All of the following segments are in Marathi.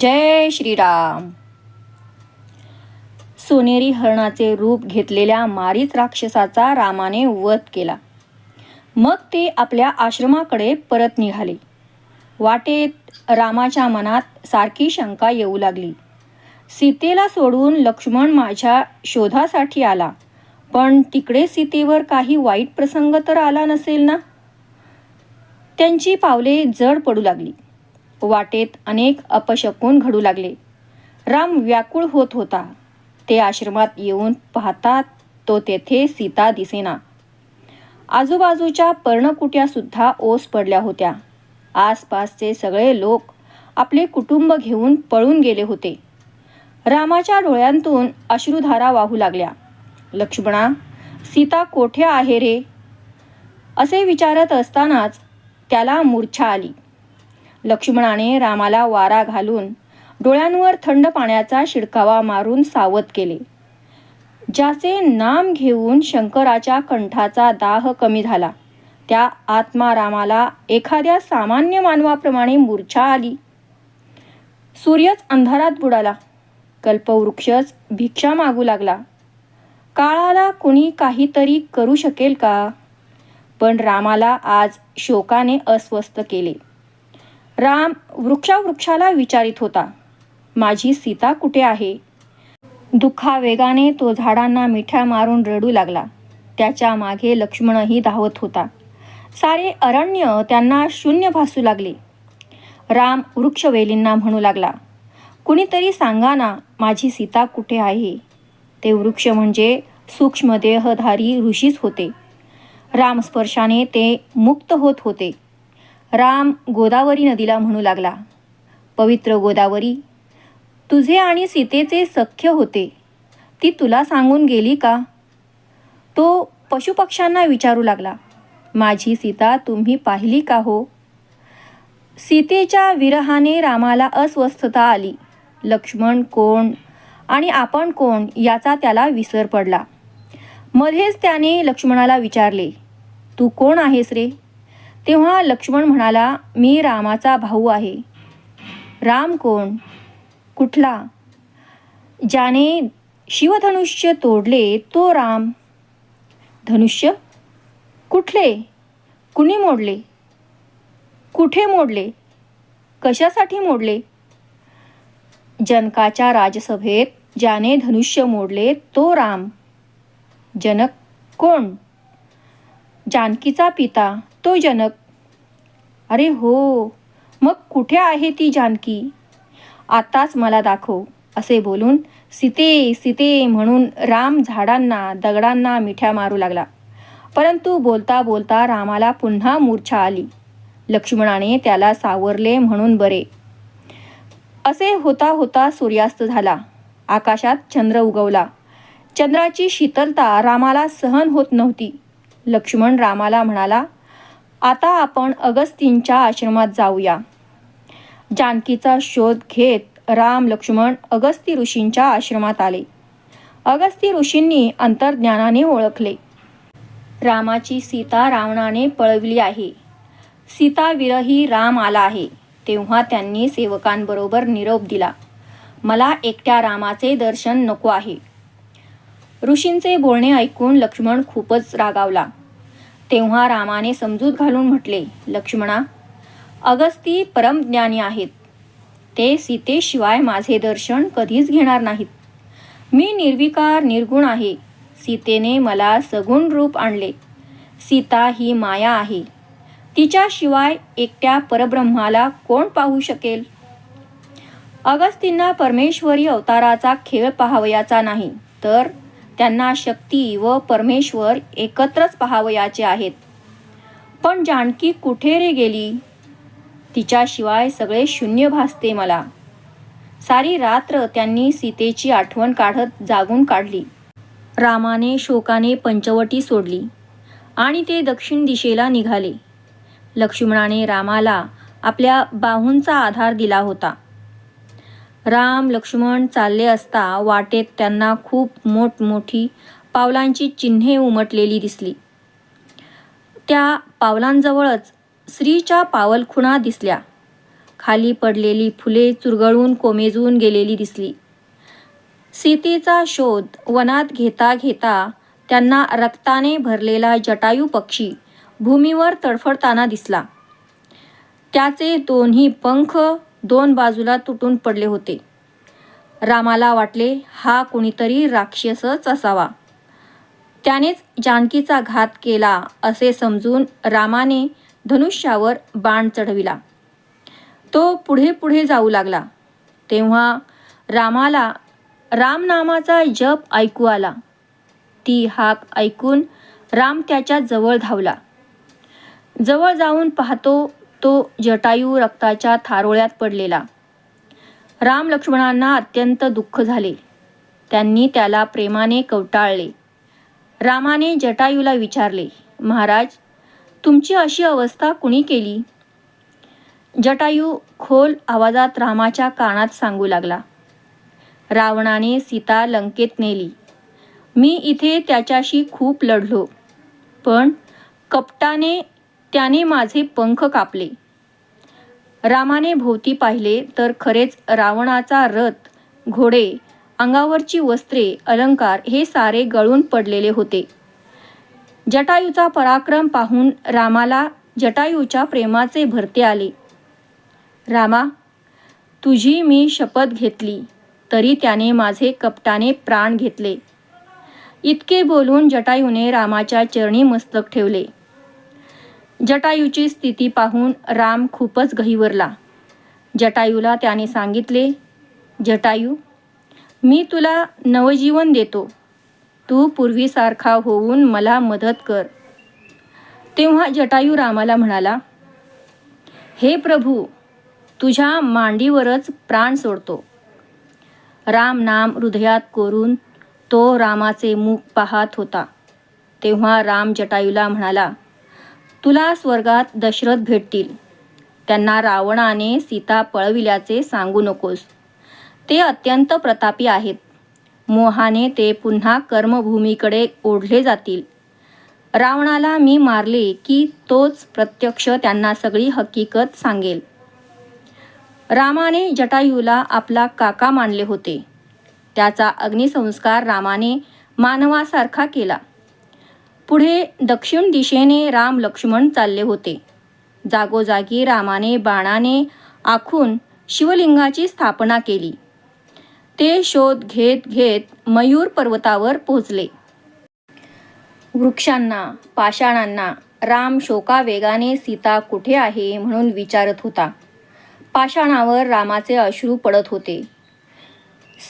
जय श्रीराम. सोनेरी हरणाचे रूप घेतलेल्या मारीच राक्षसाचा रामाने वध केला. मग ते आपल्या आश्रमाकडे परत निघाले. वाटेत रामाच्या मनात सारखी शंका येऊ लागली. सीतेला सोडून लक्ष्मण माझ्या शोधासाठी आला. पण तिकडे सीतेवर काही वाईट प्रसंग तर आला नसेल ना? त्यांची पावले जड पडू लागली. वाटेत अनेक अपशकून घडू लागले. राम व्याकुळ होत होता. ते आश्रमात येऊन पाहतात तो तेथे सीता दिसेना. आजूबाजूच्या पर्णकुट्यासुद्धा ओस पडल्या होत्या. आसपासचे सगळे लोक आपले कुटुंब घेऊन पळून गेले होते. रामाच्या डोळ्यांतून अश्रुधारा वाहू लागल्या. लक्ष्मणा सीता कोठे आहे रे? असे विचारत असतानाच त्याला मूर्छा आली. लक्ष्मणाने रामाला वारा घालून डोळ्यांवर थंड पाण्याचा शिडकावा मारून सावध केले. ज्याचे नाम घेऊन शंकराच्या कंठाचा दाह कमी झाला. त्या आत्मा रामाला एखाद्या सामान्य मानवाप्रमाणे मूर्छा आली. सूर्यच अंधारात बुडाला. कल्पवृक्षच भिक्षा मागू लागला. काळाला कुणी काहीतरी करू शकेल का? पण रामाला आज शोकाने अस्वस्थ केले. राम वृक्षावृक्षाला विचारित होता माझी सीता कुठे आहे? दुःखावेगाने तो झाडांना मिठ्या मारून रडू लागला. त्याच्यामागे लक्ष्मणही धावत होता. सारे अरण्य त्यांना शून्य भासू लागले. राम वृक्षवेलींना म्हणू लागला कुणीतरी सांगा ना माझी सीता कुठे आहे? ते वृक्ष म्हणजे सूक्ष्मदेहधारी ऋषीच होते. रामस्पर्शाने ते मुक्त होत होते. राम गोदावरी नदीला म्हणू लागला. पवित्र गोदावरी तुझे आणि सीतेचे सख्य होते. ती तुला सांगून गेली का? तो पशुपक्ष्यांना विचारू लागला. माझी सीता तुम्ही पाहिली का हो? सीतेच्या विरहाने रामाला अस्वस्थता आली. लक्ष्मण कोण आणि आपण कोण याचा त्याला विसर पडला. मध्येच त्याने लक्ष्मणाला विचारले तू कोण आहेस रे? तेव्हा लक्ष्मण म्हणाला मी रामाचा भाऊ आहे. राम कोण? कुठला? ज्याने शिवधनुष्य तोडले तो राम. धनुष्य? कुठले? कुणी मोडले? कुठे मोडले? कशासाठी मोडले? जनकाच्या राजसभेत ज्याने धनुष्य मोडले तो राम. जनक कोण? जानकीचा पिता. तो जनक अरे हो मग कुठे आहे ती जानकी? आताच मला दाखव असे बोलून सीते सीते म्हणून राम झाडांना दगडांना मिठ्या मारू लागला. परंतु बोलता बोलता रामाला पुन्हा मूर्छा आली. लक्ष्मणाने त्याला सावरले म्हणून बरे. असे होता होता सूर्यास्त झाला. आकाशात चंद्र उगवला. चंद्राची शीतलता रामाला सहन होत नव्हती. लक्ष्मण रामाला म्हणाला आता आपण अगस्तींच्या आश्रमात जाऊया. जानकीचा शोध घेत राम लक्ष्मण अगस्ती ऋषींच्या आश्रमात आले. अगस्ती ऋषींनी अंतर्ज्ञानाने ओळखले. रामाची सीता रावणाने पळवली आहे. सीता विरही राम आला आहे. तेव्हा त्यांनी सेवकांबरोबर निरोप दिला. मला एकट्या रामाचे दर्शन नको आहे. ऋषींचे बोलणे ऐकून लक्ष्मण खूपच रागावला. तेव्हा रामाने समजूत घालून म्हटले लक्ष्मणा अगस्ती परमज्ञानी आहेत. ते सीतेशिवाय माझे दर्शन कधीच घेणार नाहीत. मी निर्विकार निर्गुण आहे. सीतेने मला सगुण रूप आणले. सीता ही माया आहे. तिच्याशिवाय एकट्या परब्रह्माला कोण पाहू शकेल? अगस्तींना परमेश्वरी अवताराचा खेळ पाहावयाचा नाही तर त्यांना शक्ती व परमेश्वर एकत्रच पहावयाचे आहेत. पण जानकी कुठे रे गेली? तिच्याशिवाय सगळे शून्य भासते मला. सारी रात्र त्यांनी सीतेची आठवण काढत जागून काढली. रामाने शोकाने पंचवटी सोडली आणि ते दक्षिण दिशेला निघाले. लक्ष्मणाने रामाला आपल्या बाहूंचा आधार दिला होता. राम लक्ष्मण चालले असता वाटेत त्यांना खूप मोठमोठी पावलांची चिन्हे उमटलेली दिसली. त्या पावलांजवळच स्त्रीच्या पावलखुणा दिसल्या. खाली पडलेली फुले चुरगळून कोमेजून गेलेली दिसली. सीतेचा शोध वनात घेता घेता त्यांना रक्ताने भरलेला जटायू पक्षी भूमीवर तडफडताना दिसला. त्याचे दोन्ही पंख दोन बाजूला तुटून पडले होते. रामाला वाटले हा कुणीतरी राक्षसच असावा. त्यानेच जानकीचा घात केला असे समजून रामाने धनुष्यावर बाण चढविला. तो पुढे पुढे जाऊ लागला. तेव्हा रामाला रामनामाचा जप ऐकू आला. ती हाक ऐकून राम त्याच्याजवळ धावला. जवळ जाऊन पाहतो तो जटायू रक्ताच्या थारोळ्यात पडलेला. राम लक्ष्मणांना अत्यंत दुःख झाले. त्यांनी त्याला प्रेमाने कवटाळले. रामाने जटायूला विचारले महाराज तुमची अशी अवस्था कुणी केली? जटायू खोल आवाजात रामाच्या कानात सांगू लागला. रावणाने सीता लंकेत नेली. मी इथे त्याच्याशी खूप लढलो पण कपटाने त्याने माझे पंख कापले. रामाने भोवती पाहिले तर खरेच रावणाचा रथ घोडे अंगावरची वस्त्रे अलंकार हे सारे गळून पडलेले होते. जटायूचा पराक्रम पाहून रामाला जटायूच्या प्रेमाचे भरते आले. रामा तुझी मी शपथ घेतली तरी त्याने माझे कपटाने प्राण घेतले. इतके बोलून जटायूने रामाच्या चरणी मस्तक ठेवले. जटायूची स्थिती पाहून राम खूपच गहिवरला. जटायूला त्याने सांगितले जटायू मी तुला नवजीवन देतो. तू पूर्वीसारखा होऊन मला मदत कर. तेव्हा जटायू रामाला म्हणाला हे प्रभू तुझ्या मांडीवरच प्राण सोडतो. राम नाम हृदयात कोरून तो रामाचे मुख पाहत होता. तेव्हा राम जटायूला म्हणाला तुला स्वर्गात दशरथ भेटतील. त्यांना रावणाने सीता पळविल्याचे सांगू नकोस. ते अत्यंत प्रतापी आहेत. मोहाने ते पुन्हा कर्मभूमीकडे ओढले जातील. रावणाला मी मारले की तोच प्रत्यक्ष त्यांना सगळी हकीकत सांगेल. रामाने जटायूला आपला काका मानले होते. त्याचा अग्निसंस्कार रामाने मानवासारखा केला. पुढे दक्षिण दिशेने राम लक्ष्मण चालले होते. जागोजागी रामाने बाणाने आखून शिवलिंगाची स्थापना केली. ते शोध घेत घेत मयूर पर्वतावर पोहोचले. वृक्षांना पाषाणांना राम शोकावेगाने सीता कुठे आहे म्हणून विचारत होता. पाषाणावर रामाचे अश्रू पडत होते.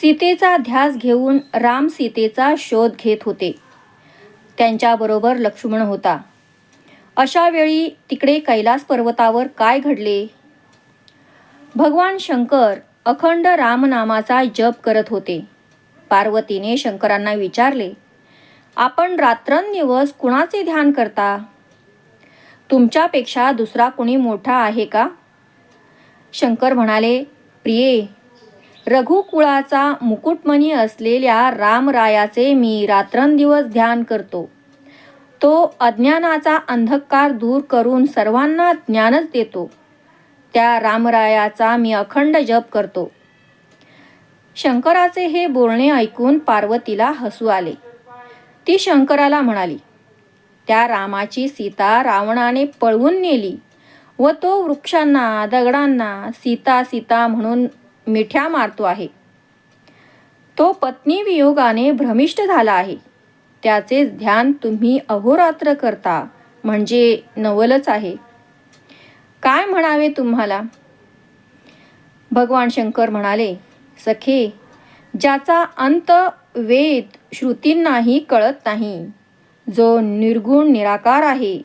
सीतेचा ध्यास घेऊन राम सीतेचा शोध घेत होते. त्यांच्याबरोबर लक्ष्मण होता. अशा वेळी तिकडे कैलास पर्वतावर काय घडले? भगवान शंकर अखंड रामनामाचा जप करत होते. पार्वतीने शंकरांना विचारले आपण रात्रंदिवस कुणाचे ध्यान करता? तुमच्यापेक्षा दुसरा कुणी मोठा आहे का? शंकर म्हणाले प्रिये रघुकुळाचा मुकुटमणी असलेल्या रामरायाचे मी रात्रंदिवस ध्यान करतो. तो अज्ञानाचा अंधकार दूर करून सर्वांना ज्ञानच देतो. त्या रामरायाचा मी अखंड जप करतो. शंकराचे हे बोलणे ऐकून पार्वतीला हसू आले. ती शंकराला म्हणाली त्या रामाची सीता रावणाने पळवून नेली व तो वृक्षांना दगडांना सीता सीता म्हणून मिठ्या मारतो आहे. तो पत्नी वियोगाने भ्रमिष्ट झाला आहे. त्याचे ध्यान तुम्ही अहोरात्र करता म्हणजे नवलच आहे. काय म्हणावे तुम्हाला? भगवान शंकर म्हणाले सखे ज्याचा अंत वेद श्रुतींनाही कळत नाही जो निर्गुण निराकार आहे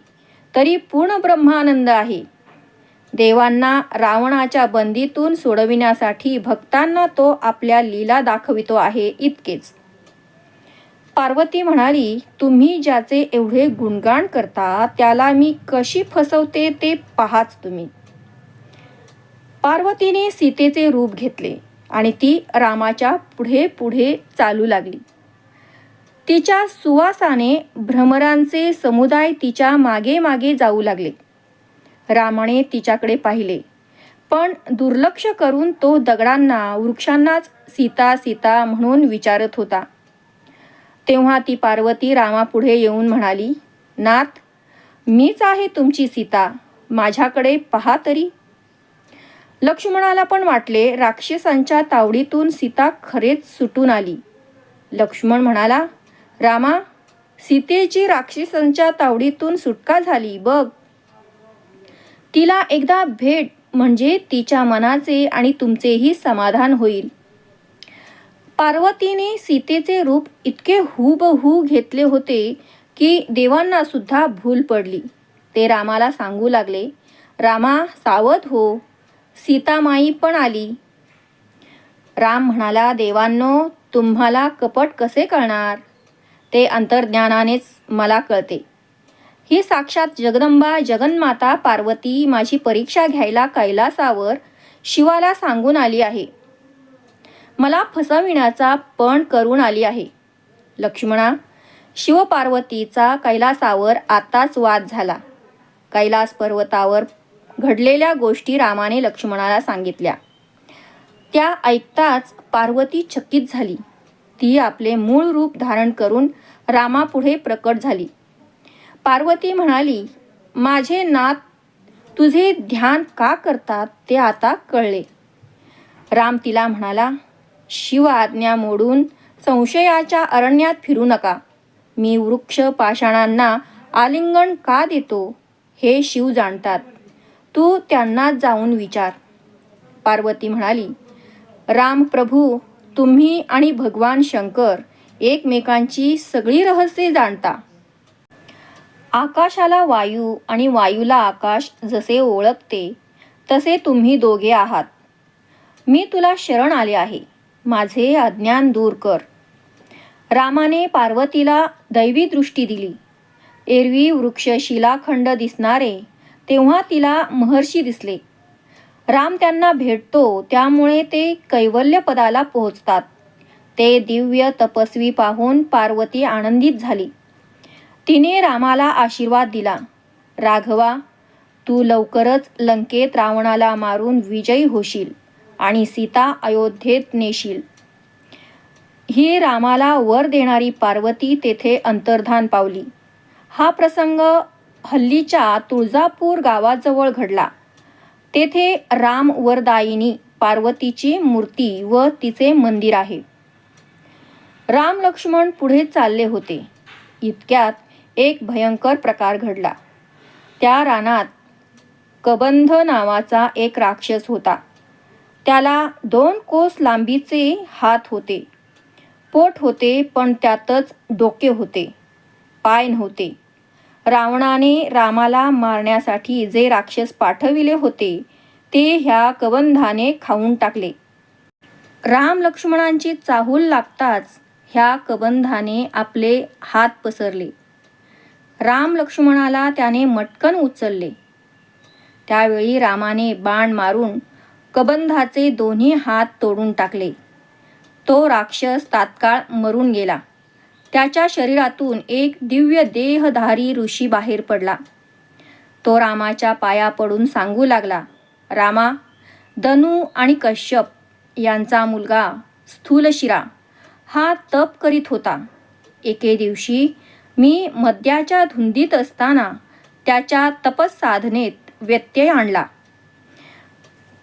तरी पूर्ण ब्रह्मानंद आहे. देवांना रावणाच्या बंदीतून सोडविण्यासाठी भक्तांना तो आपल्या लीला दाखवितो आहे इतकेच. पार्वती म्हणाली तुम्ही ज्याचे एवढे गुणगान करता त्याला मी कशी फसवते ते पाहाच तुम्ही. पार्वतीने सीतेचे रूप घेतले आणि ती रामाच्या पुढे पुढे चालू लागली. तिच्या सुवासाने भ्रमरांचे समुदाय तिच्यामागे मागे जाऊ लागले. रामाने तिच्याकडे पाहिले. पण दुर्लक्ष करून तो दगडांना वृक्षांनाच सीता सीता म्हणून विचारत होता. तेव्हा ती पार्वती रामापुढे येऊन म्हणाली नाथ मीच आहे तुमची सीता माझ्याकडे पहा तरी. लक्ष्मणाला पण वाटले राक्षसांच्या तावडीतून सीता खरेच सुटून आली. लक्ष्मण म्हणाला रामा सीतेची राक्षसांच्या तावडीतून सुटका झाली बघ. तिला एकदा भेट म्हणजे तिच्या मनाचे आणि तुमचेही समाधान होईल. पार्वतीने सीतेचे रूप इतके हुबहू घेतले होते की देवांना सुद्धा भूल पडली. ते रामाला सांगू लागले रामा सावध हो. सीतामाई पण आली. राम म्हणाला देवांनो तुम्हाला कपट कसे कळणार? ते अंतर्ज्ञानानेच मला कळते. ही साक्षात जगदंबा जगन्माता पार्वती माझी परीक्षा घ्यायला कैलासावर शिवाला सांगून आली आहे. मला फसविण्याचा पण करून आली आहे. लक्ष्मणा शिवपार्वतीचा कैलासावर आताच वाद झाला. कैलास पर्वतावर घडलेल्या गोष्टी रामाने लक्ष्मणाला सांगितल्या. त्या ऐकताच पार्वती चकित झाली. ती आपले मूळ रूप धारण करून रामापुढे प्रकट झाली. पार्वती म्हणाली माझे नाथ तुझे ध्यान का करतात ते आता कळले. राम तिला म्हणाला शिव आज्ञा मोडून संशयाच्या अरण्यात फिरू नका. मी वृक्ष पाषाणांना आलिंगन का देतो हे शिव जाणतात. तू त्यांना जाऊन विचार. पार्वती म्हणाली राम प्रभू तुम्ही आणि भगवान शंकर एकमेकांची सगळी रहस्ये जाणता. आकाशाला वायू आणि वायूला आकाश जसे ओळखते तसे तुम्ही दोघे आहात. मी तुला शरण आले आहे. माझे अज्ञान दूर कर. रामाने पार्वतीला दैवी दृष्टी दिली. एरवी वृक्ष शिलाखंड दिसणारे तेव्हा तिला महर्षी दिसले. राम त्यांना भेटतो त्यामुळे ते कैवल्य पदाला पोहोचतात. ते दिव्य तपस्वी पाहून पार्वती आनंदित झाली. तिने रामाला आशीर्वाद दिला. राघवा तू लवकरच लंकेत रावणाला मारून विजयी होशील आणि सीता अयोध्येत नेशील. ही रामाला वर देणारी पार्वती तेथे अंतर्धान पावली. हा प्रसंग हल्लीच्या तुळजापूर गावाजवळ घडला. तेथे राम वरदायिनी पार्वतीची मूर्ती व तिचे मंदिर आहे. राम लक्ष्मण पुढे चालले होते. इतक्यात एक भयंकर प्रकार घडला. त्या रानात कबंध नावाचा एक राक्षस होता. त्याला दोन कोस लांबीचे हात होते. पोट होते पण त्यातच डोके होते. पाय नव्हते. रावणाने रामाला मारण्यासाठी जे राक्षस पाठविले होते ते ह्या कबंधाने खाऊन टाकले. राम लक्ष्मणांची चाहूल लागताच ह्या कबंधाने आपले हात पसरले. राम लक्ष्मणाला त्याने मटकन उचलले. त्यावेळी रामाने बाण मारून कबंधाचे दोन्ही हात तोडून टाकले. तो राक्षस तात्काळ मरून गेला. त्याच्या शरीरातून एक दिव्य देहधारी ऋषी बाहेर पडला. तो रामाच्या पाया पडून सांगू लागला रामा दनू आणि कश्यप यांचा मुलगा स्थूलशिरा हा तप करीत होता. एके दिवशी मी मद्याच्या धुंदीत असताना त्याच्या तपसाधनेत व्यत्यय आणला.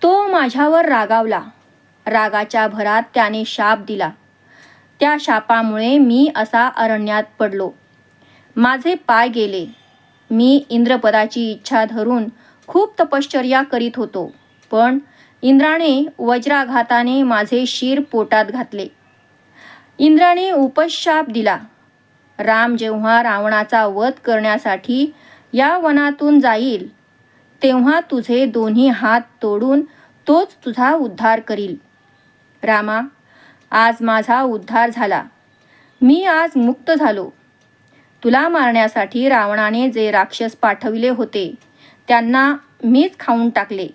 तो माझ्यावर रागावला. रागाच्या भरात त्याने शाप दिला. त्या शापामुळे मी असा अरण्यात पडलो. माझे पाय गेले. मी इंद्रपदाची इच्छा धरून खूप तपश्चर्या करीत होतो पण इंद्राने वज्राघाताने माझे शिर पोटात घातले. इंद्राने उपशाप दिला. राम जेव्हा रावणाचा वध करण्यासाठी या वनातून जाईल तेव्हा तुझे दोन्ही हात तोडून तोच तुझा उद्धार करील. रामा आज माझा उद्धार झाला. मी आज मुक्त झालो. तुला मारण्यासाठी रावणाने जे राक्षस पाठविले होते त्यांना मीच खाऊन टाकले.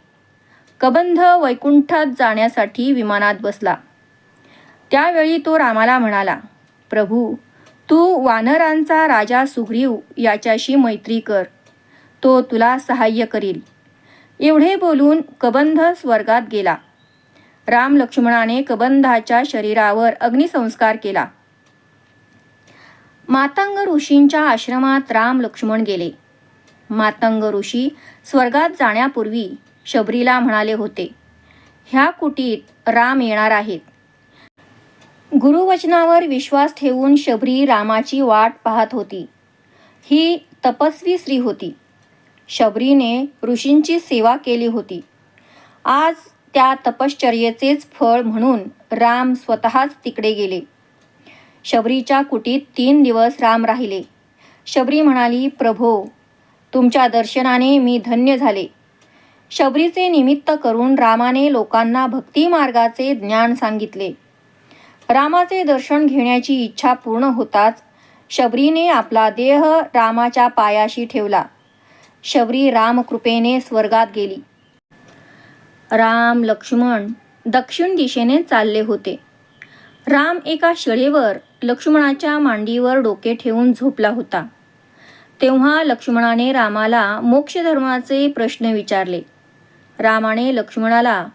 कबंध वैकुंठात जाण्यासाठी विमानात बसला. त्यावेळी तो रामाला म्हणाला प्रभू तू वानरांचा राजा सुग्रीव याच्याशी मैत्री कर. तो तुला सहाय्य करील. एवढे बोलून कबंध स्वर्गात गेला. राम लक्ष्मणाने कबंधाच्या शरीरावर अग्निसंस्कार केला. मातंग ऋषींच्या आश्रमात राम लक्ष्मण गेले. मातंग ऋषी स्वर्गात जाण्यापूर्वी शबरीला म्हणाले होते ह्या कुटीत राम येणार आहेत. गुरुवचनावर विश्वास ठेवून शबरी रामाची वाट पाहत होती. ही तपस्वी स्त्री होती. शबरीने ऋषींची सेवा केली होती. आज त्या तपश्चर्येचेच फळ म्हणून राम स्वतःच तिकडे गेले. शबरीच्या कुटीत तीन दिवस राम राहिले. शबरी म्हणाली प्रभो तुमच्या दर्शनाने मी धन्य झाले. शबरीचे निमित्त करून रामाने लोकांना भक्ती मार्गाचे ज्ञान सांगितले. रामाचे दर्शन घेण्याची इच्छा पूर्ण होताच शबरीने आपला देह रामाच्या पायाशी ठेवला. शबरी रामकृपेने स्वर्गात गेली. राम लक्ष्मण दक्षिण दिशेने चालले होते. राम एका शिळेवर लक्ष्मणाच्या मांडीवर डोके ठेवून झोपला होता. तेव्हा लक्ष्मणाने रामाला मोक्षधर्माचे प्रश्न विचारले. रामाने लक्ष्मणाला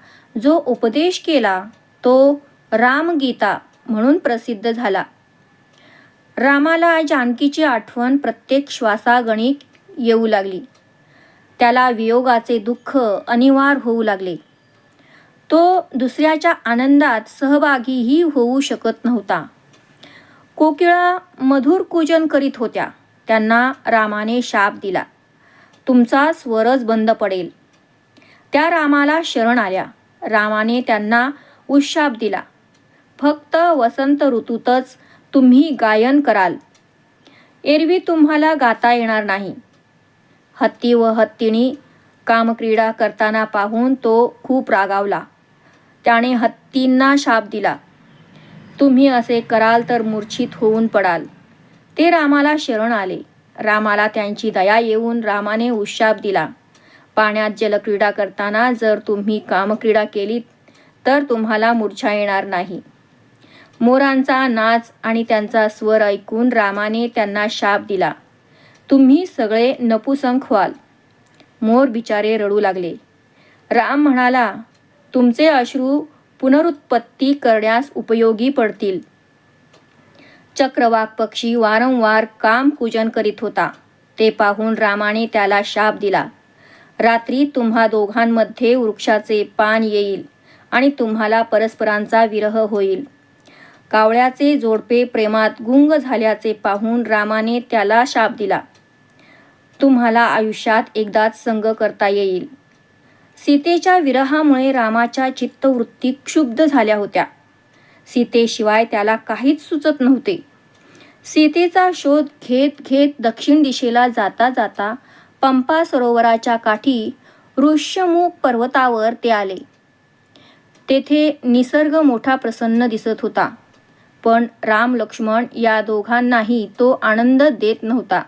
जो उपदेश केला तो रामगीता म्हणून प्रसिद्ध झाला. रामाला जानकीची आठवण प्रत्येक श्वासागणिक येऊ लागली. त्याला वियोगाचे दुःख अनिवार्य होऊ लागले. तो दुसऱ्याच्या आनंदात सहभागीही होऊ शकत नव्हता. कोकिळा मधुर कूजन करीत होत्या. त्यांना रामाने शाप दिला. तुमचा स्वरच बंद पडेल. त्या रामाला शरण आल्या. रामाने त्यांना उशाप दिला. फक्त वसंत ऋतूतच तुम्ही गायन कराल. एरवी तुम्हाला गाता येणार नाही. हत्ती व हत्तीणी कामक्रीडा करताना पाहून तो खूप रागावला. त्याने हत्तींना शाप दिला. तुम्ही असे कराल तर मूर्छित होऊन पडाल. ते रामाला शरण आले. रामाला त्यांची दया येऊन रामाने उशाप दिला. पाण्यात जलक्रीडा करताना जर तुम्ही कामक्रीडा केलीत तर तुम्हाला मूर्छा येणार नाही. मोरांचा नाच आणि त्यांचा स्वर ऐकून रामाने त्यांना शाप दिला. तुम्ही सगळे नपुसंख व्हाल. मोर बिचारे रडू लागले. राम म्हणाला तुमचे अश्रू पुनरुत्पत्ती करण्यास उपयोगी पडतील. चक्रवाक पक्षी वारंवार काम पूजन करीत होता. ते पाहून रामाने त्याला शाप दिला. रात्री तुम्हा दोघांमध्ये वृक्षाचे पान येईल आणि तुम्हाला परस्परांचा विरह होईल. कावळ्याचे जोडपे प्रेमात गुंग झाल्याचे पाहून रामाने त्याला शाप दिला. तुम्हाला आयुष्यात एकदाच संग करता येईल. सीतेच्या विरहामुळे रामाच्या चित्तवृत्ती क्षुब्ध झाल्या होत्या. सीतेशिवाय त्याला काहीच सुचत नव्हते. सीतेचा शोध घेत घेत दक्षिण दिशेला जाता जाता पंपा सरोवराच्या काठी ऋष्यमुख पर्वतावर ते आले. तेथे निसर्ग मोठा प्रसन्न दिसत होता. पण राम लक्ष्मण या दोघांनाही तो आनंद देत नव्हता.